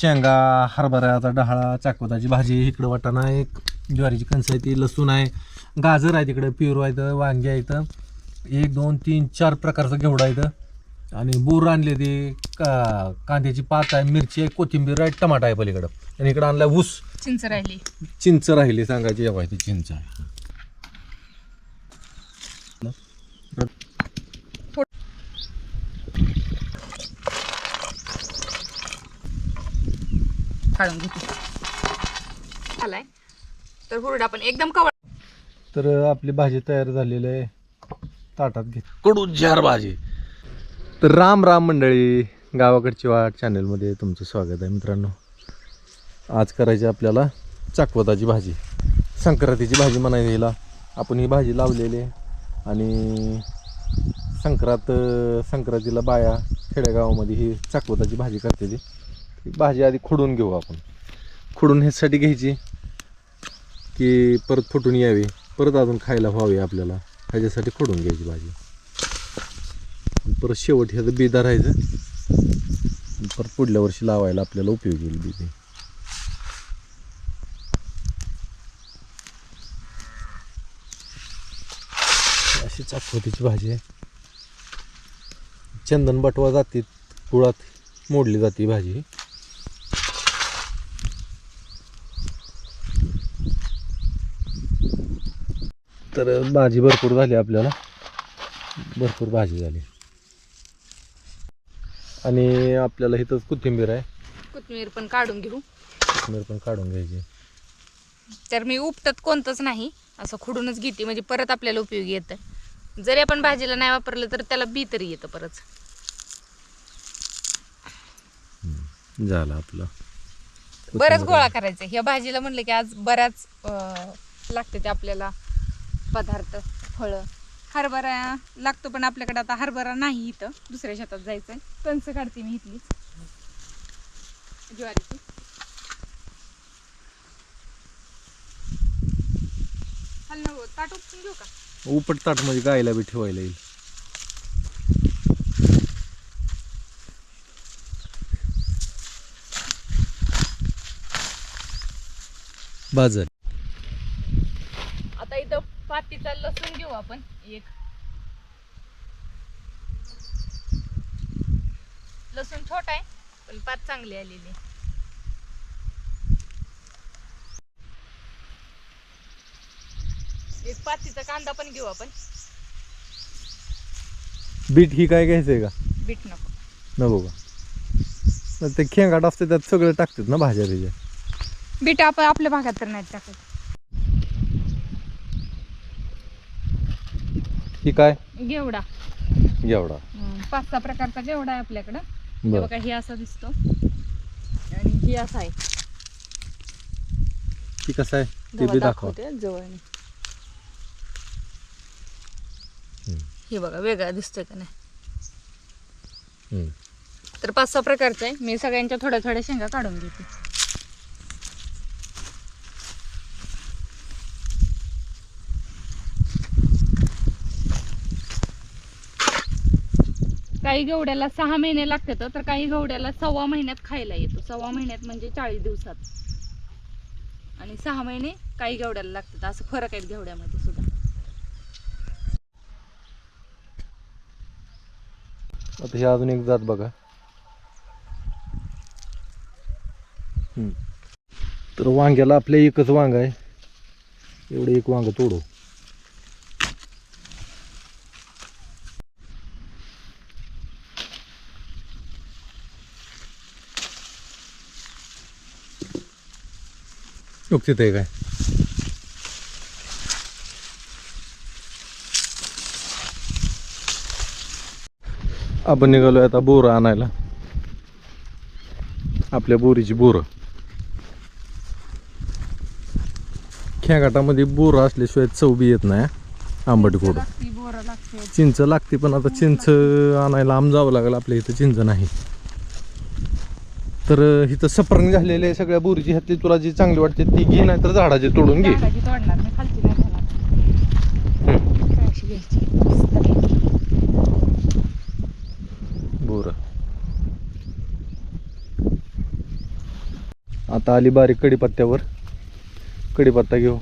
शेंगा हरभऱ्याचा डहाळा चाकवताची भाजी इकडं वाटाणा एक ज्वारीची कणसं आहे ती लसूण आहे गाजर आहे तिकडं पिरू आहे इथं वांगी आहे इथं. एक दोन तीन चार प्रकारचं घेवडा आहे इथं. आणि बोर आणले ते का कांद्याची पात आहे मिरची आहे कोथिंबीर आहे टमाटा आहे पलीकडं. आणि इकडं आणला ऊस. चिंच राहिली. चिंच राहिली सांगायची ती चिंच आहे. काढून घेते. आलाय तर हुरडा पण एकदम कवळ तर आपली भाजी तयार झालेली आहे. ताटात घे. कडून चार भाजी. तर राम राम मंडळी गावाकडची वाट चॅनलमध्ये तुमचं स्वागत आहे मित्रांनो. आज करायची आपल्याला चाकवताची भाजी. संक्रांतीची भाजी म्हणायची हिला. आपण ही भाजी लावलेली आहे. आणि संक्रांत संक्रांतीला बाया खेडेगावामध्ये ही चाकवताची भाजी करते ती. भाजी आधी खोडून घेऊ आपण. खोडून ह्यासाठी घ्यायची की परत फुटून यावी परत अजून खायला व्हावी आपल्याला. ह्याच्यासाठी खोडून घ्यायची भाजी. परत शेवट ह्याचं बी धरायचं. परत पुढल्या वर्षी लावायला आपल्याला उपयोगी येईल बी ते. अशी चाकवतीची भाजी आहे. चंदन बटवा जातीत पुळात मोडली जाते भाजी. तर भाजी भरपूर झाली आपल्याला. भरपूर भाजी झाली. आणि आपल्याला इथंच कोथिंबीर आहे. कोथमीर पण काढून घेऊ. कोथिंबीर पण काढून घ्यायची. तर मी उपटत कोणतंच नाही. असं खुडूनच घेते. म्हणजे परत आपल्याला उपयोगी येतं. जरी आपण भाजीला नाही वापरलं तर त्याला बी तरी येतं परत. झालं आपलं. बरंच गोळा करायचा ह्या भाजीला म्हणलं की आज बऱ्याच लागते ते आपल्याला. पदार्थ फळं. हरभरा लागतो पण आपल्याकडे आता हरभरा नाही इथं. दुसऱ्या शेतात जायचं आहे कणसं काढते मी इथलीच. ज्वारीची. हल हो, ताट उपसून घेऊ का? उपट ताट म्हणजे गायला बी ठेवायला येईल. बाजार आता इथं पातीचा लसूण घेऊ आपण एक. लसूण छोटा आहे पण पात चांगली आलेली. आहे. एक पातीचा कांदा पण घेऊ आपण. बीट ही काय घ्यायचंय का? बीट नको. नको का? ते खेंगाट असते त्यात सगळं टाकतात ना भाज्या बिज्या बीट आपण आपल्या भागात तर नाही टाकत. ही काय? घेवडा एवढा हम्म, पाच सहा प्रकारचा घेवडा आहे आपल्याकडं. हे बघा हे असा दिसतो. आणि हे असा आहे. ती कसं आहे? ते बी दाखवा. हम्म. हे बघा वेगळा दिसतोय का नाही. तर पाच सहा प्रकारचं आहे. मी सगळ्यांच्या थोड्या थोड्या शेंगा काढून घेते. काही गवड्याला सहा महिने लागतात तर काही गवड्याला सव्वा महिन्यात खायला येतो. सव्वा महिन्यात म्हणजे चाळीस दिवसात. आणि सहा महिने काही गवड्याला लागतात. असं फरक आहेत घेवड्यामध्ये सुद्धा. आता अजून एक जात बघा. तर वांग्याला आपल्या एकच वांग आहे. एवढं एक वांग तोडू. नुकतीच आहे काय? आपण निघालोय आता बोरं आणायला. आपल्या बोरीची बोरं. खेळाटामध्ये बोरं असल्याशिवाय चव बी येत नाही. आंबट गोड चिंच लागते पण आता चिंच आणायला आम जावं लागेल आपल्या इथं चिंच नाही. तर इथं सपरण झालेले सगळ्या बोरीची ह्यातली. तुला जी चांगली वाटते ती घे नाही तर झाडाची तोडून घे. झाडाची तोडणार मी खालची नाही घेणार हम्म. अशी घ्यायची. मस्तपैकी. बोरं. आता आली बारीक कढीपत्त्यावर. कढीपत्ता घेऊ.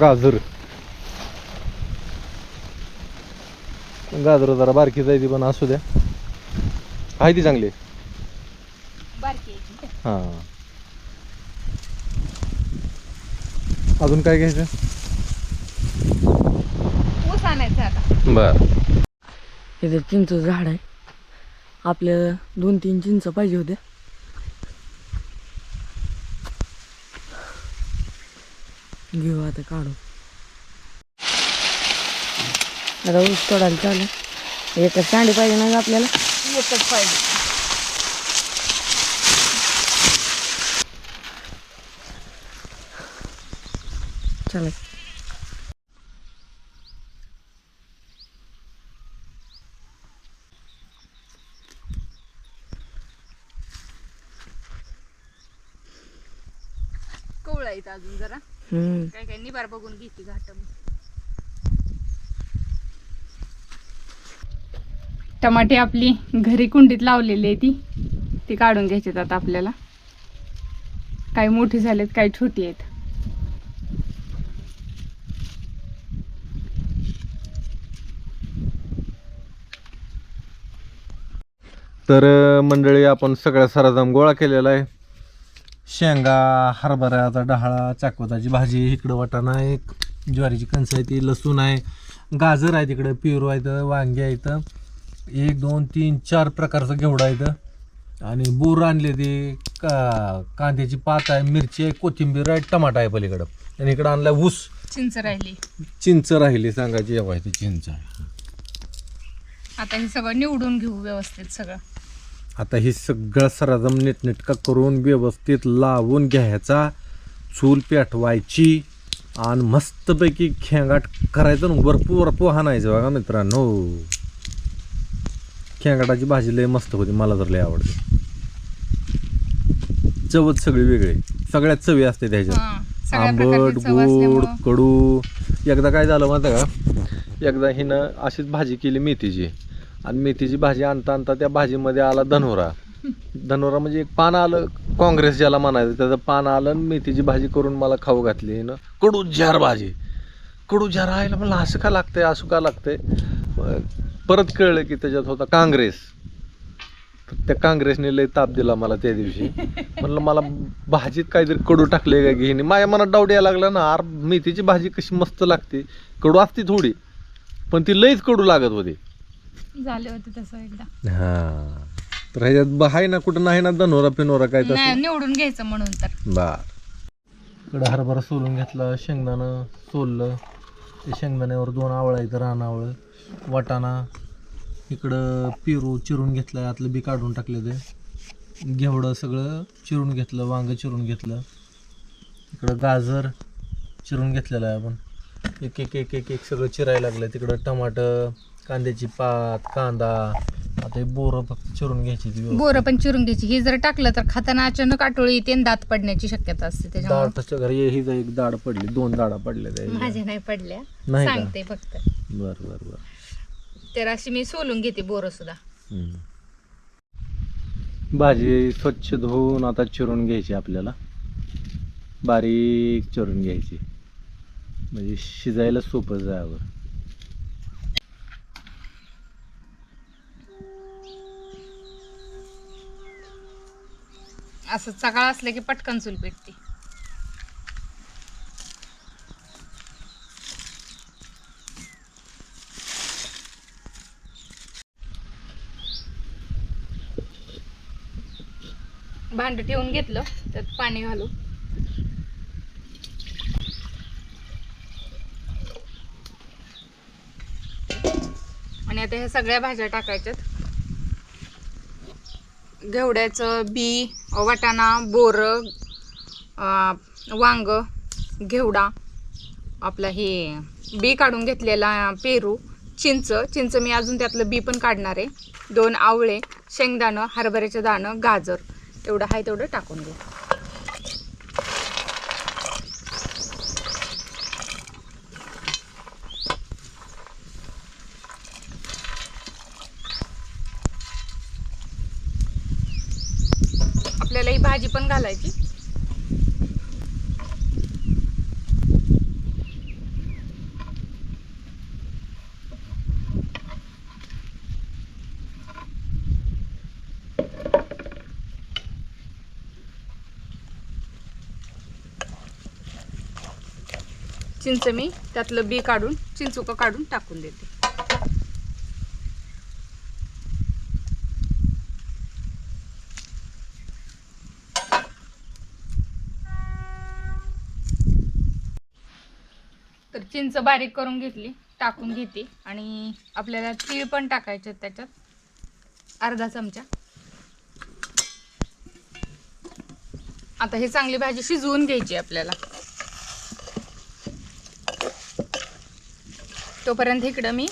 गाजर. गाजर जरा बारकी जायची पण असू द्या. आहे ती चांगली. बारकी आहे ती. हा. अजून काय घ्यायचं? ऊस आणायचं आता. बर. इथे चिंच झाड आहे आपल्याला दोन तीन चिंच पाहिजे होते. घेऊ आता काढू. आता ऊस तोडायला चालू. एकच कांडी पाहिजे ना आपल्याला? एकच पाहिजे. चला कवळा अजून जरा. काय काय निबार बघून घेते घाट टमाटे आपली घरी कुंडीत लावलेली आहे ती. ती काढून घ्यायची आता आपल्याला. काही मोठी झालेत काही छोटी आहेत. तर मंडळी आपण सगळ्या सरजाम गोळा केलेला आहे. शेंगा हरभऱ्याचा डहाळा चाकवताची भाजी इकडं वाटाणा आहे ज्वारीची कणसं आहे ती लसूण आहे गाजर आहे तिकडं पिरू आहे वांगी आहेत एक दोन तीन चार प्रकारचं घेवडा आहे इथं आणि बोर आणले ते का कांद्याची पात आहे मिरची आहे कोथिंबीर आहे टमाटा आहे पलीकडं. आणि इकडं आणलाय ऊस. चिंच राहिली. चिंच राहिली सांगायची जेव्हा ती चिंच आहे. आता हे सगळं निवडून घेऊ व्यवस्थित सगळं. आता हे सगळं सरजम नीटनेटका करून व्यवस्थित लावून घ्यायचा. चूल पेटवायची आणि मस्तपैकी खेंगाट करायचं ना भरपूर पोहाणायचं बघा मित्रांनो. खेंगाटाची भाजी लय मस्त होती मला तर लय आवडते. चवच सगळी वेगळी सगळ्यात चवी असते त्याच्यात. आंबट गोड कडू. एकदा काय झालं माहिती का? एकदा हिनं अशीच भाजी केली मेथीची. आणि मेथीची भाजी आणता आणता त्या भाजीमध्ये आला धनोरा. धनोरा म्हणजे एक पान आलं काँग्रेस ज्याला म्हणायचं त्याचं पान आलं आणि मेथीची भाजी करून मला खाऊ घातली हिनं. कडू झार भाजी. कडू झार आयला म्हणलं असं का लागतंय असं का लागतंय? परत कळलं की त्याच्यात होता काँग्रेस. त्या काँग्रेसने लय ताप दिला मला त्या दिवशी. म्हणलं मला भाजीत काहीतरी कडू टाकले का की हिने माझ्या मनात डाऊट यायला लागला ना आर मेथीची भाजी कशी मस्त लागते. कडू असते थोडी पण ती लईच कडू लागत होती. झाले होते तसं एकदा. हा. तर ह्याच्यात ब- आहे ना कुठं नाही ना दनोरा पिनोरा काय नाही तसं निवडून घ्यायचं म्हणून तर. बर. इकडं हरभरा सोलून घेतलं शेंगदाणं सोललं. शेंगदाण्यावर दोन आवळं इथं रान वाटाणा. इकडं पेरू चिरून घेतलं आहे आतलं बी काढून टाकले ते. घेवडं सगळं चिरून घेतलं वांगं चिरून घेतलं. इकडं गाजर चिरून घेतलेलं आहे आपण. एक एक एक एक एक सगळं चिरायला लागलं तिकडं टमाटर कांद्याची पात कांदा आता बोरं चिरून घ्यायची ती व्यवस्थित. बोरं पण चिरून घ्यायची. हे जर टाकलं तर खाताना अचानक आटोळी येते आणि दात पडण्याची शक्यता असते त्याच्यामुळे. घरी ही जा- एक दाढ पडली दोन दाढा पडल्या त्या माझ्या नाही पडल्या. नाही का? सांगते फक्त. बर बर बर. तर अशी मी सोलून घेते बोरं सुद्धा. हम्म. भाजी स्वच्छ धुवून आता चिरून घ्यायची आपल्याला. बारीक चिरून घ्यायची. म्हणजे शिजायला सोपं जावं. असं सकाळ असलं की पटकन चूल पेटते. भांड ठेवून घेतलं त्यात पाणी घालू आणि आता ह्या सगळ्या भाज्या टाकायच्यात. घेवड्याचं बी वाटाणा बोर वांग घेवडा आपला हे बी काढून घेतलेला पेरू चिंच चिंच मी अजून त्यातलं बी पण काढणार आहे. दोन आवळे शेंगदाणं हरभऱ्याचं दाणं गाजर एवढं आहे तेवढं टाकून घे आपल्याला ही भाजी पण घालायची. चिंच मी त्यातलं बी काढून चिंचुकं काढून टाकून देते. चिंच बारीक करून घेतली टाकून घेते. आणि आपल्याला तीळ पण टाकायचे आहेत त्याच्यात. अर्धा चमचा. आता ही चांगली भाजी शिजवून घ्यायची आपल्याला. तोपर्यंत इकडं मी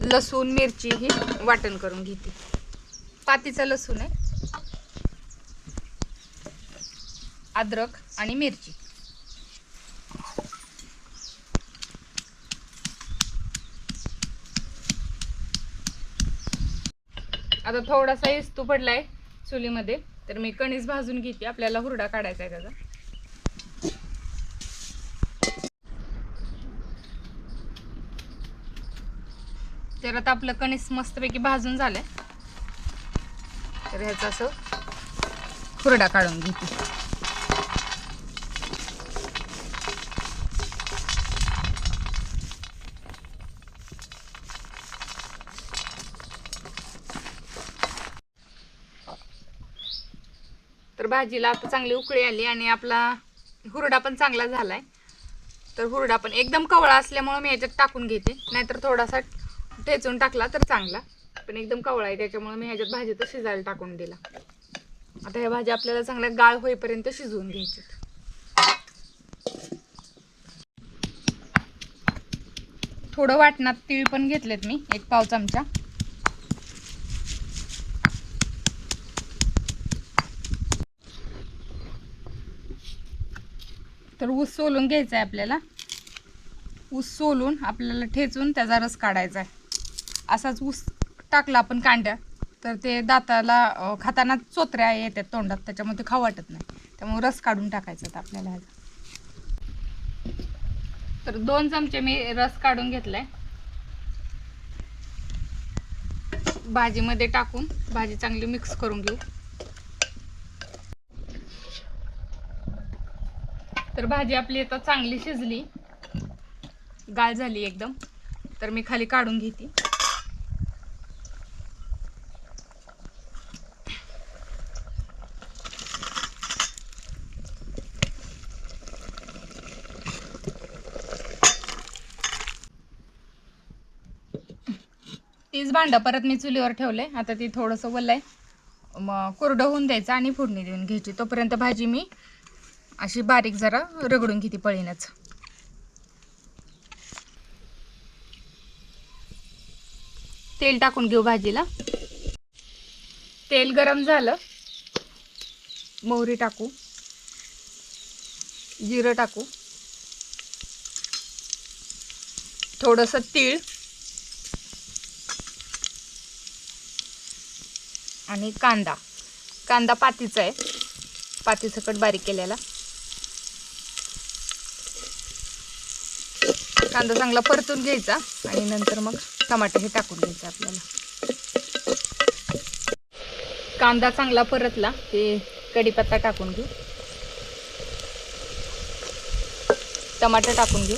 लसूण मिरची ही वाटण करून घेते. पातीचा लसूण आहे. अद्रक आणि मिरची. आता थोडासा इस्तू पडलाय चुलीमध्ये. तर मी कणीस भाजून घेते. आपल्याला हुरडा काढायचा आहे त्याचा तर आता आपलं कणीस मस्तपैकी भाजून झालंय. तर ह्याचा असं हुरडा काढून घेते. भाजीला आता चांगली उकळी आली आणि आपला हुरडा पण चांगला झाला आहे तर हुरडा पण एकदम कवळा असल्यामुळं मी याच्यात टाकून घेते. नाहीतर थोडासा ठेचून टाकला तर चांगला. पण एकदम कवळा आहे त्याच्यामुळे मी ह्याच्यात भाजी तर शिजायला टाकून दिला. आता ह्या भाज्या आपल्याला चांगल्या गाळ होईपर्यंत शिजवून घ्यायच्यात. थोडं वाटणात तीळ पण घेतलेत मी एक पाव चमचा. तर ऊस सोलून घ्यायचा आहे आपल्याला. ऊस सोलून आपल्याला ठेचून त्याचा रस काढायचा आहे असाच ऊस टाकला आपण कांड्या तर ते दाताला खाताना चोत्र्या येतात तोंडात त्याच्यामुळे ते खाऊ वाटत नाही. त्यामुळे रस काढून टाकायचा आहे आपल्याला ह्याचा. तर दोन चमचे मी रस काढून घेतलाय. भाजीमध्ये टाकून भाजी चांगली मिक्स करून घेऊ. तर भाजी आपली आता चांगली शिजली. गाळ झाली एकदम. तर मी खाली काढून घेते. तीच भांडं परत मी चुलीवर ठेवलंय. आता ती थोडंसं वलय. मग कोरडं होऊन द्यायचं आणि फोडणी देऊन घ्यायची. तोपर्यंत भाजी मी अशी बारीक जरा रगडून घेते पळीनच. तेल टाकून घेऊ भाजीला. तेल गरम झालं. मोहरी टाकू. जिरं टाकू. थोडंसं तीळ. आणि कांदा. कांदा पातीचा आहे. पातीसकट बारीक केलेला. कांदा चांगला परतून घ्यायचा आणि नंतर मग टमाटे हे टाकून घ्यायचे आपल्याला. कांदा चांगला परतला ते कढीपत्ता टाकून घेऊ. टमाटर टाकून घेऊ.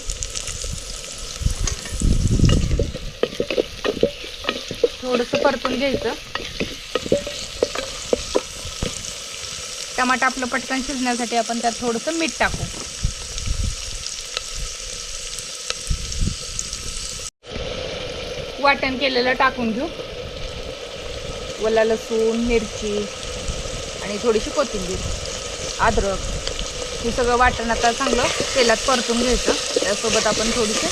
थोडंसं परतून घ्यायचं. टमाटा आपलं पटकन शिजण्यासाठी आपण त्यात थोडंसं मीठ टाकू. वाटण केलेलं टाकून घेऊ. वला लसूण मिरची आणि थोडीशी कोथिंबीर अद्रक. हे सगळं वाटण आता चांगलं तेलात परतून घ्यायचं. त्यासोबत आपण थोडीशी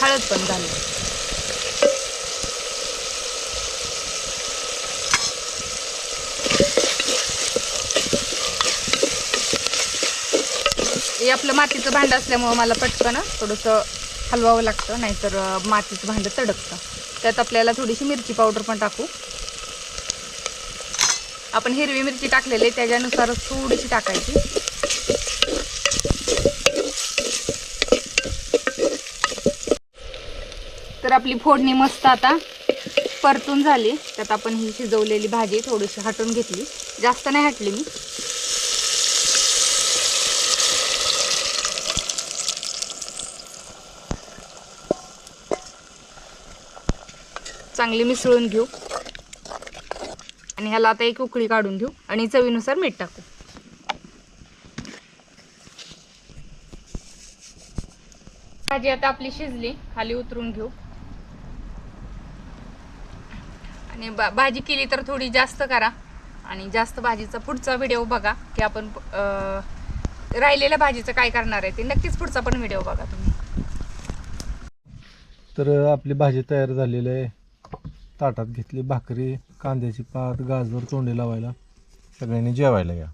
हळद पण घालू. हे आपलं मातीचं भांडं असल्यामुळं मला पटकन थोडंसं हलवावं लागतं नाहीतर मातीचं भांडं तडकतं. त्यात आपल्याला थोडीशी मिरची पावडर पण टाकू. आपण हिरवी मिरची टाकलेली आहे, त्याच्यानुसार थोडीशी टाकायची. तर आपली फोडणी मस्त आता परतून झाली. त्यात आपण ही शिजवलेली भाजी थोडीशी हटून घेतली. जास्त नाही हटली मी. चांगली मिसळून घेऊ. आणि ह्याला आता एक उकळी काढून घेऊ. आणि चवीनुसार मीठ टाकू. भाजी आता आपली शिजली. खाली उतरून घेऊ. आणि बा- भाजी केली तर थोडी जास्त करा. आणि जास्त भाजीचा पुढचा व्हिडिओ बघा की आपण राहिलेल्या भाजीचं काय करणार आहे ते. नक्कीच पुढचा पण व्हिडिओ बघा तुम्ही. तर आपली भाजी तयार झालेली आहे. ताटात घेतली भाकरी कांद्याची पात गाजर तोंडी लावायला. सगळ्यांनी जेवायला या.